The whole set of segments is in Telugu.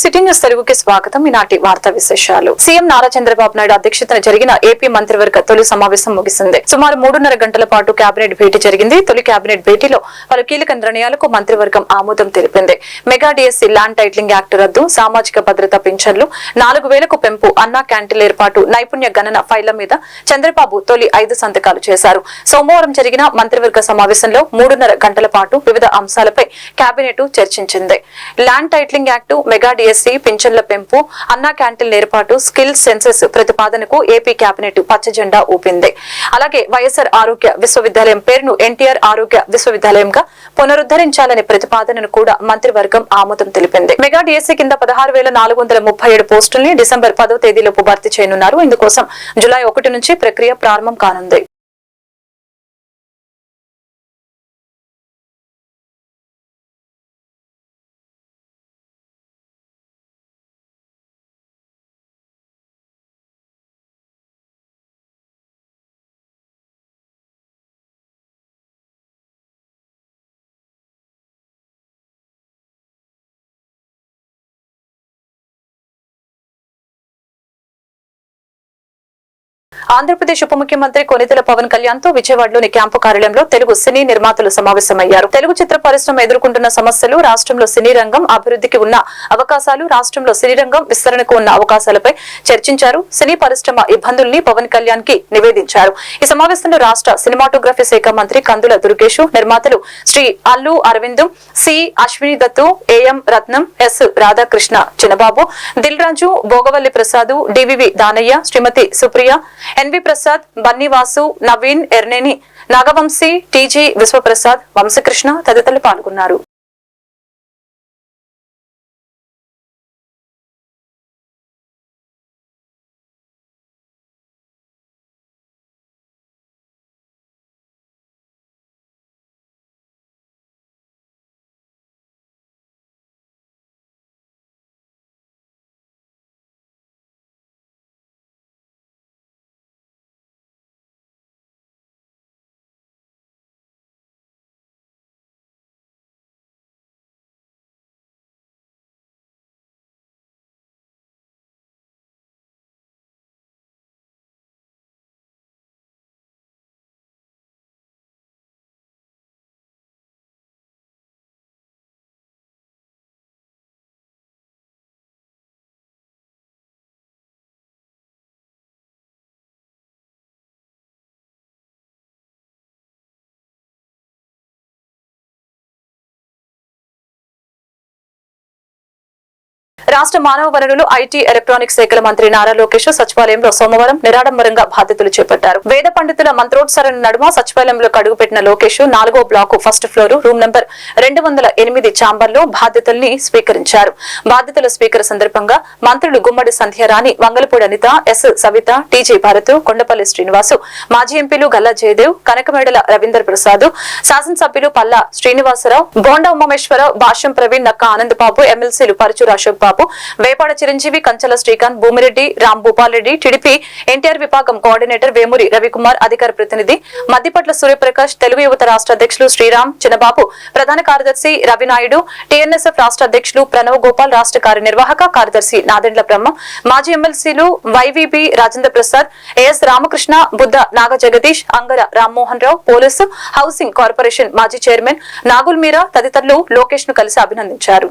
సిటీ న్యూస్ తెలుగుకి స్వాగతం. ఈనాటి వార్తా విశేషాలు. సీఎం నారా చంద్రబాబు నాయుడు అధ్యక్షతన జరిగిన ఏపీ మంత్రివర్గ తొలి సమావేశం ముగిసింది. సుమారు మూడున్నర గంటల పాటు కేబినెట్ భేటీ జరిగింది. తొలి కేబినెట్ భేటీలో పలు కీలక నిర్ణయాలకు మంత్రివర్గం ఆమోదం తెలిపింది. Mega DSC land titling act రద్దు సామాజిక భద్రత పింఛన్లు నాలుగు వేలకు పెంపు అన్నా క్యాంటీన్ల ఏర్పాటు నైపుణ్య గణన ఫైళ్ళ మీద చంద్రబాబు తొలి ఐదు సంతకాలు చేశారు. సోమవారం జరిగిన మంత్రివర్గ సమావేశంలో మూడున్నర గంటల పాటు వివిధ అంశాలపై cabinet చర్చించింది. Land titling act mega GST పింఛన్ల పెంపు అన్నా క్యాంటీన్ల ఏర్పాటు స్కిల్ సెన్సెస్ ప్రతిపాదనకు ఏపీ కేబినెట్ పచ్చజెండా ఊపింది. అలాగే వైఎస్ఆర్ ఆరోగ్య విశ్వవిద్యాలయం పేరును ఎన్టీఆర్ ఆరోగ్య విశ్వవిద్యాలయంగా పునరుద్ధరించాలనే ప్రతిపాదనను కూడా మంత్రివర్గం ఆమోదం తెలిపింది. మెగా డిఎస్సీ కింద పదహారు వేల నాలుగు వందల ముప్పై ఏడు పోస్టుల్ని డిసెంబర్ పదో తేదీలోపు భర్తీ చేయనున్నారు. ఇందుకోసం జులై ఒకటి నుంచి ప్రక్రియ ప్రారంభం కానుంది. ఆంధ్రప్రదేశ్ ఉప ముఖ్యమంత్రి కొనితెల పవన్ కళ్యాణ్తో విజయవాడలోని క్యాంపు కార్యాలయంలో తెలుగు సినీ నిర్మాతలు సమావేశమయ్యారు. తెలుగు చిత్ర పరిశ్రమ ఎదుర్కొంటున్న సమస్యలు రాష్ట్రంలో సినీ రంగం అభివృద్ధికి ఉన్న అవకాశాలు రాష్ట్రంలో సినీ రంగం విస్తరణకు ఉన్న అవకాశాలపై చర్చించారు. సినీ పరిశ్రమ ఇబ్బందుల్ని పవన్ కళ్యాణ్కి నివేదించారు. ఈ సమావేశంలో రాష్ట్ర సినిమాటోగ్రఫీ శాఖ మంత్రి కందుల దుర్గేష్ నిర్మాతలు Shri Allu Aravind C Ashwini Dutt A M Ratnam S Radhakrishna Chinnababu Dil Raju Bhogavalli Prasad D V V Danayya Shrimati Supriya N V Prasad Bunny Vasu Naveen Yerneni Nagavamsi T G Vishwaprasad Vamsakrishna తదితరులు పాల్గొన్నారు. రాష్ట్ర మానవ వనరులు ఐటీ ఎలక్ట్రానిక్ శాఖల మంత్రి నారా లోకేష్ సచివాలయంలో సోమవారం నిరాడంబరంగా బాధ్యతలు చేపట్టారు. వేద పండితుల మంత్రోత్సరణ నడుమ సచివాలయంలో అడుగుపెట్టిన లోకేష్ నాలుగో block first floor room number రెండు వందల ఎనిమిది ఛాంబర్లో బాధ్యతల్ని స్వీకరించారు. బాధ్యతల స్వీకర సందర్భంగా మంత్రులు Gummadi Sandhyarani Vangalapudi Anitha S Savitha T G Bharath Kondapalli Srinivasu మాజీ ఎంపీలు గల్లా జయదేవ్ కనకమేడల రవీందర్ ప్రసాద్ శాసనసభ్యులు పల్లా శ్రీనివాసరావు బోండా ఉమామేశ్వరరావు భాష్యం ప్రవీణ్ నక్క ఆనందబాబు ఎమ్మెల్సీలు పరచూరు అశోక్ బాబు వేపాడ చిరంజీవి కంచల శ్రీకాంత్ భూమిరెడ్డి రామ్ భూపాల్ రెడ్డి టీడీపీ ఎన్టీఆర్ విభాగం కోఆర్డినేటర్ వేమూరి రవికుమార్ అధికార ప్రతినిధి మద్దిపట్ల సూర్యప్రకాష్ తెలుగు యువత రాష్ట్ర అధ్యక్షులు శ్రీరామ్ చిన్నబాబు ప్రధాన కార్యదర్శి రవినాయుడు టీఎన్ఎస్ఎఫ్ రాష్ట్ర అధ్యక్షులు ప్రణవ్ గోపాల్ రాష్ట్ర కార్యనిర్వాహక కార్యదర్శి నాదెండ్ల బ్రహ్మ మాజీ ఎమ్మెల్సీలు YVB Rajendra Prasad A S Ramakrishna Buddha Naga Jagadish Angara Rammohan Rao police housing corporation మాజీ చైర్మన్ నాగుల్ మీరా తదితరులు లోకేష్ను కలిసి అభినందించారు.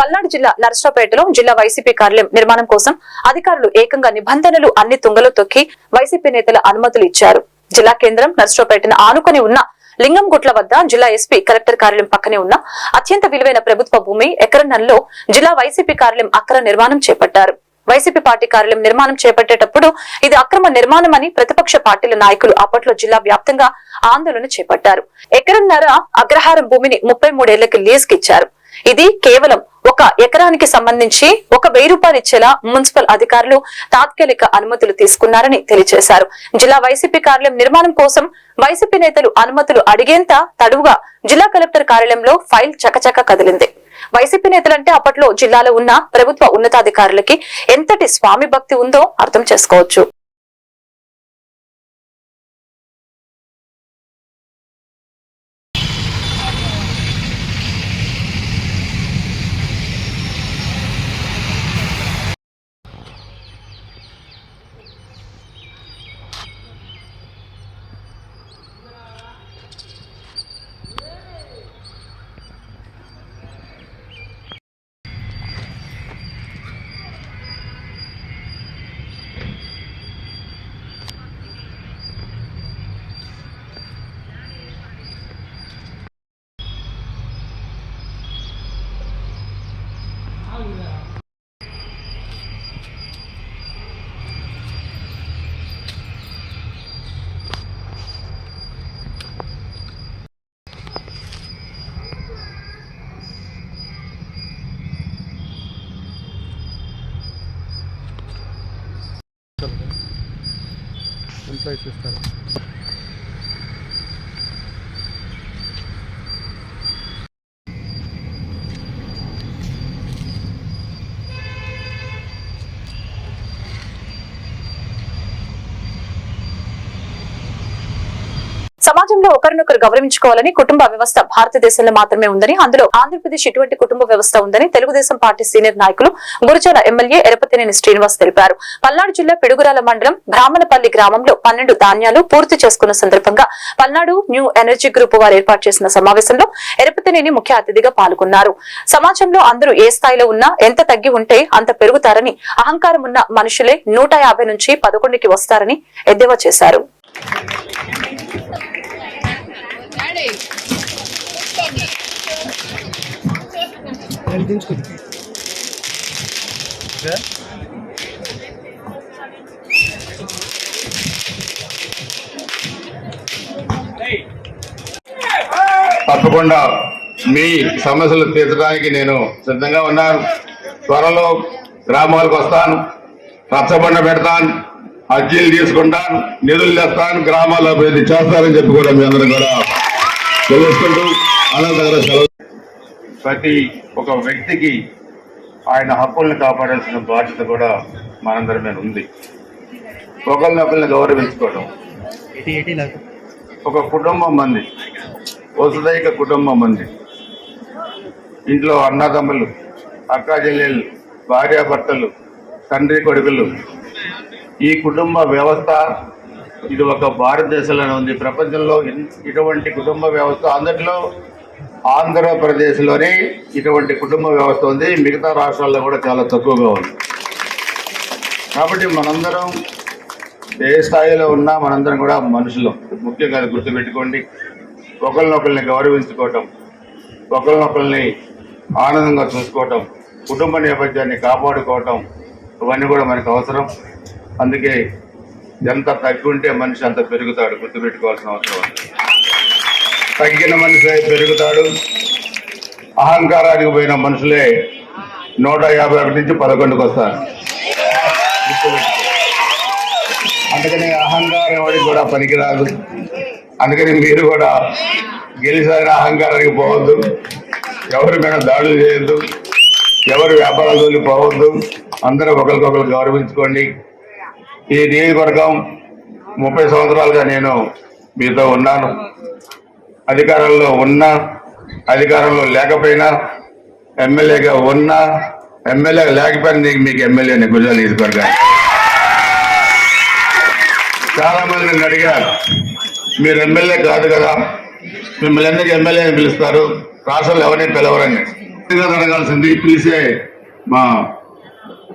పల్నాడు జిల్లా నరసరావుపేటలో జిల్లా వైసీపీ కార్యాలయం నిర్మాణం కోసం అధికారులు ఏకంగా నిబంధనలు అన్ని తుంగలో తొక్కి వైసీపీ నేతల అనుమతులు ఇచ్చారు. జిల్లా కేంద్రం నరసరావుపేటను ఆనుకొని ఉన్న లింగంగుట్ల వద్ద జిల్లా ఎస్పీ కలెక్టర్ కార్యాలయం పక్కనే ఉన్న అత్యంత విలువైన ప్రభుత్వ భూమి ఎకరన్నల్లో జిల్లా వైసీపీ కార్యాలయం అక్ర నిర్మాణం చేపట్టారు. వైసీపీ పార్టీ కార్యాలయం నిర్మాణం చేపట్టేటప్పుడు ఇది అక్రమ నిర్మాణం అని ప్రతిపక్ష పార్టీల నాయకులు అప్పట్లో జిల్లా వ్యాప్తంగా ఆందోళన చేపట్టారు. ఎకరన్నర అగ్రహారం భూమిని ముప్పై మూడేళ్ళకి లీజుకి ఇచ్చారు. ఇది కేవలం ఒక ఎకరానికి సంబంధించి ఒక వెయ్యి రూపాయలు ఇచ్చేలా మున్సిపల్ అధికారులు తాత్కాలిక అనుమతులు తీసుకున్నారని తెలియజేశారు. జిల్లా వైసీపీ కార్యాలయం నిర్మాణం కోసం వైసీపీ నేతలు అనుమతులు అడిగేంత తడువుగా జిల్లా కలెక్టర్ కార్యాలయంలో ఫైల్ చకచక కదిలింది. వైసీపీ నేతలంటే అప్పట్లో జిల్లాలో ఉన్న ప్రభుత్వ ఉన్నతాధికారులకి ఎంతటి స్వామి భక్తి ఉందో అర్థం చేసుకోవచ్చు. ఎంప్లాయీస్ ఇస్తారు సమాజంలో ఒకరినొకరు గౌరవించుకోవాలని కుటుంబ వ్యవస్థ భారతదేశంలో మాత్రమే ఉందని అందులో ఆంధ్రప్రదేశ్ ఇటువంటి కుటుంబ వ్యవస్థ ఉందని తెలుగుదేశం పార్టీ సీనియర్ నాయకులు గురుజాల ఎమ్మెల్యే ఎరపతినేని శ్రీనివాస్ తెలిపారు. పల్నాడు జిల్లా పిడుగురాల మండలం బ్రాహ్మణపల్లి గ్రామంలో పన్నెండు ధాన్యాలు పూర్తి చేసుకున్న సందర్భంగా పల్నాడు న్యూ ఎనర్జీ గ్రూప్ వారు ఏర్పాటు చేసిన సమావేశంలో ఎరపతినేని ముఖ్య అతిథిగా పాల్గొన్నారు. సమాజంలో అందరూ ఏ స్థాయిలో ఉన్నా ఎంత తగ్గి ఉంటే అంత పెరుగుతారని అహంకారం ఉన్న మనుషులే నూట యాభై నుంచి పదకొండుకి వస్తారని ఎద్దేవా చేశారు. తప్పకుండా మీ సమస్యలు తీర్చడానికి నేను సిద్ధంగా ఉన్నాను. త్వరలో గ్రామాలకు వస్తాను. రచ్చబండ పెడతాను. అర్జీలు తీసుకుంటాను. నిధులు తెస్తాను. గ్రామాల్లో అభివృద్ధి చేస్తానని చెప్పి కూడా మీ అందరం కూడా తెలుసుకుంటూ అనంతరం సెలవు. ప్రతి ఒక వ్యక్తికి ఆయన హక్కుల్ని కాపాడాల్సిన బాధ్యత కూడా మనందరి మీద ఉంది. ఒకరిని ఒకరిని గౌరవించుకోవడం ఒక కుటుంబం మంది వసుదైక కుటుంబం మంది. ఇంట్లో అన్నదమ్ములు అక్కా చెల్లెళ్ళు భార్యాభర్తలు తండ్రి కొడుకులు. ఈ కుటుంబ వ్యవస్థ ఇది ఒక భారతదేశంలోనే ఉంది. ప్రపంచంలో ఇటువంటి కుటుంబ వ్యవస్థ అందరిలో ఆంధ్రప్రదేశ్లోనే ఇటువంటి కుటుంబ వ్యవస్థ ఉంది. మిగతా రాష్ట్రాల్లో కూడా చాలా తక్కువగా ఉంది. కాబట్టి మనందరం ఏ స్థాయిలో ఉన్నా మనందరం కూడా మనుషులు. ముఖ్యంగా అది గుర్తుపెట్టుకోండి. ఒకరినొకరిని గౌరవించుకోవటం ఒకరినొకరిని ఆనందంగా చూసుకోవటం కుటుంబ నేపథ్యాన్ని కాపాడుకోవటం ఇవన్నీ కూడా మనకు అవసరం. అందుకే ఎంత తగ్గుంటే ఉంటే మనిషి అంత పెరుగుతాడు గుర్తుపెట్టుకోవాల్సిన అవసరం ఉంది. తగ్గిన మనిషి పెరుగుతాడు. అహంకారానికి పోయిన మనుషులే నూట యాభై ఒకటి నుంచి పదకొండుకి వస్తారు. అందుకని అహంకారం ఎవరికి కూడా పనికిరాదు. అందుకని మీరు కూడా గెలిచిన అహంకారానికి పోవద్దు. ఎవరి మీద దాడులు చేయొద్దు. ఎవరు వ్యాపారాలు పోవద్దు అందరూ ఒకరికొకరు గౌరవించుకోండి. ఈ నియోజకవర్గం ముప్పై సంవత్సరాలుగా నేను మీతో ఉన్నాను. అధికారంలో ఉన్నా అధికారంలో లేకపోయినా ఎమ్మెల్యేగా ఉన్నా ఎమ్మెల్యే లేకపోయినా నీకు మీకు ఎమ్మెల్యేని గుజరాత్ నియోజకవర్గాన్ని చాలా మంది నేను అడిగారు మీరు ఎమ్మెల్యే కాదు కదా మిమ్మల్ని ఎందుకు ఎమ్మెల్యే అని పిలుస్తారు? రాష్ట్రంలో ఎవరిని పిలవరని అడగాల్సింది పిలిచే మా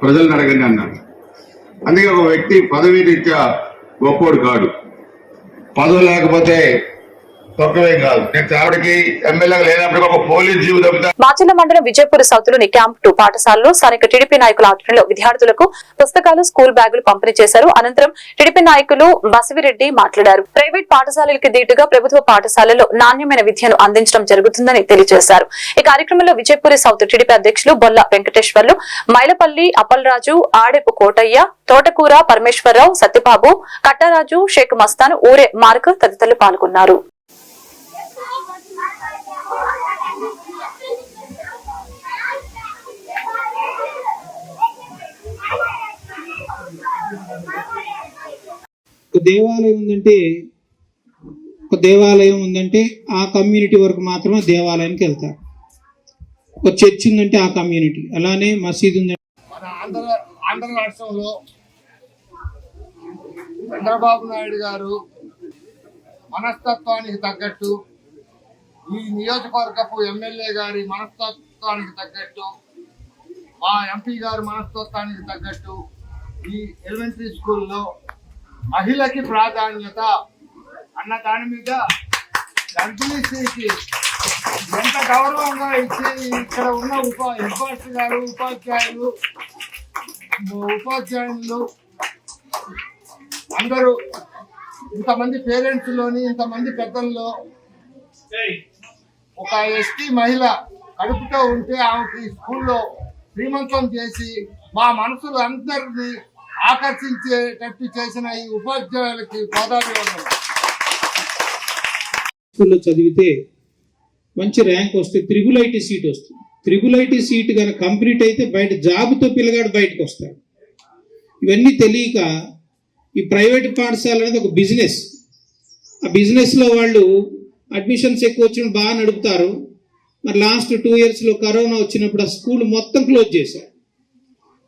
ప్రజలను అడగండి అన్నాడు అందుకే ఒక వ్యక్తి పదవి రీత్యా గొప్పోడు కాడు. పదవి లేకపోతే మాచర్ల మండలం విజయపూర్ సౌత్లోని క్యాంప్ టూ పాఠశాలలో స్థానిక టీడీపీ నాయకుల ఆధ్వర్యంలో విద్యార్థులకు పుస్తకాలు స్కూల్ బ్యాగులు పంపిణీ చేశారు. అనంతరం టీడీపీ నాయకులు బసవిరెడ్డి మాట్లాడారు. ప్రైవేట్ పాఠశాలలకి దీటుగా ప్రభుత్వ పాఠశాలలో నాణ్యమైన విద్యను అందించడం జరుగుతుందని తెలియజేశారు. ఈ కార్యక్రమంలో విజయపూరి సౌత్ టీడీపీ అధ్యక్షులు బొల్ల వెంకటేశ్వర్లు మైలపల్లి అప్పలరాజు ఆడెపు కోటయ్య తోటకూర పరమేశ్వరరావు సత్యబాబు కట్టరాజు షేక్ మస్తాన్ ఊరే మార్క్ తదితరులు పాల్గొన్నారు. ఒక దేవాలయం ఉందంటే ఒక దేవాలయం ఉందంటే ఆ కమ్యూనిటీ వరకు మాత్రమే దేవాలయానికి వెళ్తారు. ఒక చర్చ్ ఉందంటే ఆ కమ్యూనిటీ. అలానే మసీదు ఉందంటే మన ఆంధ్ర ఆంధ్ర రాష్ట్రంలో చంద్రబాబు నాయుడు గారు మనస్తత్వానికి తగ్గట్టు ఈ నియోజకవర్గపు ఎమ్మెల్యే గారి మనస్తత్వానికి తగ్గట్టు మా ఎంపీ గారి మనస్తత్వానికి తగ్గట్టు ఈ ఎలిమెంటరీ స్కూల్లో మహిళకి ప్రాధాన్యత అన్న దాని మీద ఎంపీసీకి ఎంత గౌరవంగా ఇచ్చి ఇక్కడ ఉన్న ఉపా హెడ్ గారు ఉపాధ్యాయులు ఉపాధ్యాయులు అందరూ ఇంతమంది పేరెంట్స్లోని ఇంతమంది పెద్దల్లో ఒక ఎస్టీ మహిళ కడుపుతో ఉంటే ఆమెకి స్కూల్లో శ్రీమంతం చేసి మా మనసులు అందరినీ ఆకర్షించేటట్టు చేసిన ఈ ఉపాధ్యాయులకి పాదాభివందనం. స్కూల్లో చదివితే మంచి ర్యాంక్ వస్తే త్రిబుల్ ఐటీ సీట్ వస్తుంది. త్రిబుల్ ఐటీ సీట్ కనుక కంప్లీట్ అయితే బయట జాబ్తో పిల్లగాడు బయటకు వస్తాడు. ఇవన్నీ తెలియక ఈ ప్రైవేట్ పాఠశాల అనేది ఒక బిజినెస్. ఆ బిజినెస్లో వాళ్ళు అడ్మిషన్స్ ఎక్కువ వచ్చిన బాగా నడుపుతారు. మరి లాస్ట్ టూ ఇయర్స్లో కరోనా వచ్చినప్పుడు ఆ స్కూల్ మొత్తం క్లోజ్ చేశారు.